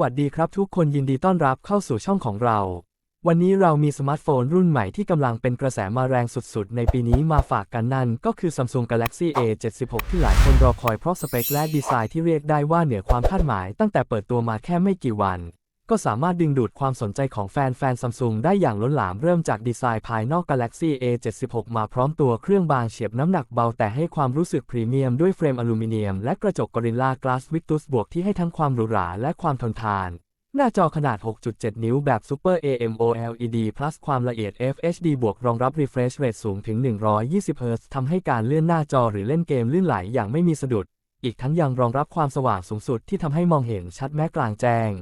วัสดีครับทุกคนยินดีต้อนรับเข้าสู่ช่องของเรา วันนี้เรามีสมาร์ทโฟนรุ่นใหม่ที่กำลังเป็นกระแสมาแรงสุดๆ ในปีนี้มาฝากกันนั่น ก็คือ Samsung Galaxy A76 ที่หลายคนรอคอยเพราะสเปคและดีไซน์ที่เรียกได้ว่าเหนือความคาดหมายตั้งแต่เปิดตัวมาแค่ไม่กี่วัน ก็สามารถดึงดูดความสนใจของแฟนๆ Samsung ได้อย่างล้นหลามเริ่มจากดีไซน์ภายนอก Galaxy A76 มาพร้อมตัวเครื่องบางเฉียบน้ำหนักเบาแต่ให้ความรู้สึกพรีเมียมด้วยเฟรมอลูมิเนียมและกระจก Gorilla Glass Victus บวกที่ให้ทั้งความหรูหราและความทนทานหน้าจอขนาด 6.7 นิ้วแบบ Super AMOLED Plus ความละเอียด FHD บวกรองรับ refresh rate สูงถึง 120 Hz ทำให้การเลื่อนหน้าจอหรือเล่นเกมลื่นไหลอย่างไม่มีสะดุด อีกทั้งยังรองรับความสว่างสูงสุดที่ทำให้มองเห็นชัดแม้กลางแจ้ง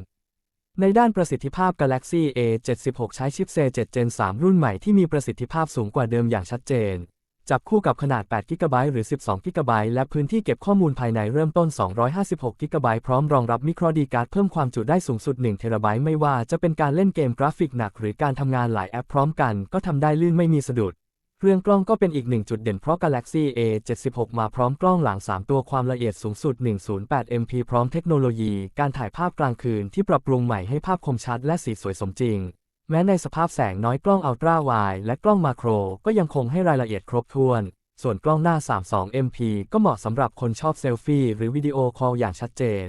ในด้านประสิทธิภาพ Galaxy A76 ใช้ชิป Z7 Gen 3 รุ่นใหม่ที่มีประสิทธิภาพสูงกว่าเดิมอย่างชัดเจน จับคู่กับขนาด 8 g b หรือ 12 g b และพื้นที่เก็บข้อมูลภายในเริ่มต้น 256 g b พร้อมรองรับ micro SD card เพิ่มความจุได้สูงสุด 1 t b ไม่ว่าจะเป็นการเล่นเกมกราฟิกหนัก หรือการทำงานหลายแอปพร้อมกัน ก็ทำได้ลื่นไม่มีสะดุด เรื่องกล้องก็เป็นอีกหนึ่งจุดเด่นเพราะ Galaxy A76 มาพร้อมกล้องหลัง 3 ตัวความละเอียดสูงสุด 108 MP พร้อมเทคโนโลยีการถ่ายภาพกลางคืนที่ปรับปรุงใหม่ให้ภาพคมชัดและสีสวยสมจริง แม้ในสภาพแสงน้อยกล้องอัลตราไวด์และกล้องมาโคร ก็ยังคงให้รายละเอียดครบถ้วน ส่วนกล้องหน้า 32 MP ก็เหมาะสำหรับคนชอบเซลฟี่หรือวิดีโอคอลอย่างชัดเจน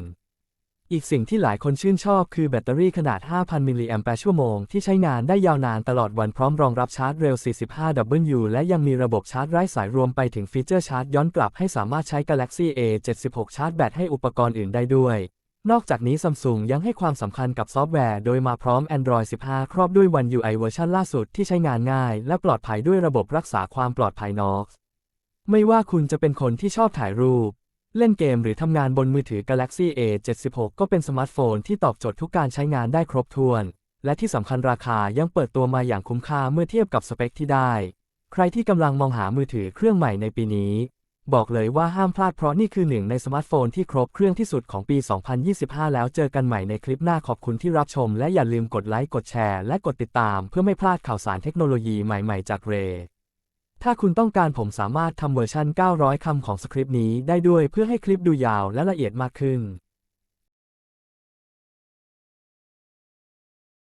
อีกสิ่งที่หลายคนชื่นชอบคือแบตเตอรี่ขนาด 5,000 มิลลิแอมแปร์ชั่วโมงที่ใช้งานได้ยาวนานตลอดวันพร้อมรองรับชาร์จเร็ว 45W และยังมีระบบชาร์จไร้สายรวมไปถึงฟีเจอร์ชาร์จย้อนกลับให้สามารถใช้ Galaxy A76 ชาร์จแบตให้อุปกรณ์อื่นได้ด้วย นอกจากนี้ Samsung ยังให้ความสำคัญกับซอฟต์แวร์โดยมาพร้อม Android 15 ครอบด้วย One UI เวอร์ชันล่าสุดที่ใช้งานง่าย และปลอดภัยด้วยระบบรักษาความปลอดภัย Knox ไม่ว่าคุณจะเป็นคนที่ชอบถ่ายรูป เล่นเกมหรือทำงานบนมือถือ Galaxy A76 ก็เป็นสมาร์ทโฟนที่ตอบโจทย์ทุกการใช้งานได้ครบถ้วน และที่สำคัญราคายังเปิดตัวมาอย่างคุ้มค่าเมื่อเทียบกับสเปคที่ได้ ใครที่กำลังมองหามือถือเครื่องใหม่ในปีนี้ บอกเลยว่าห้ามพลาดเพราะนี่คือหนึ่งในสมาร์ทโฟนที่ครบเครื่องที่สุดของปี 2025 แล้วเจอกันใหม่ในคลิปหน้าขอบคุณที่รับชม และอย่าลืมกดไลค์กดแชร์ และกดติดตาม เพื่อไม่พลาดข่าวสารเทคโนโลยีใหม่ๆ จากเร ถ้าคุณต้องการผมสามารถทำเวอร์ชัน 900 คำของสคริปต์นี้ได้ด้วยเพื่อให้คลิปดูยาวและละเอียดมากขึ้น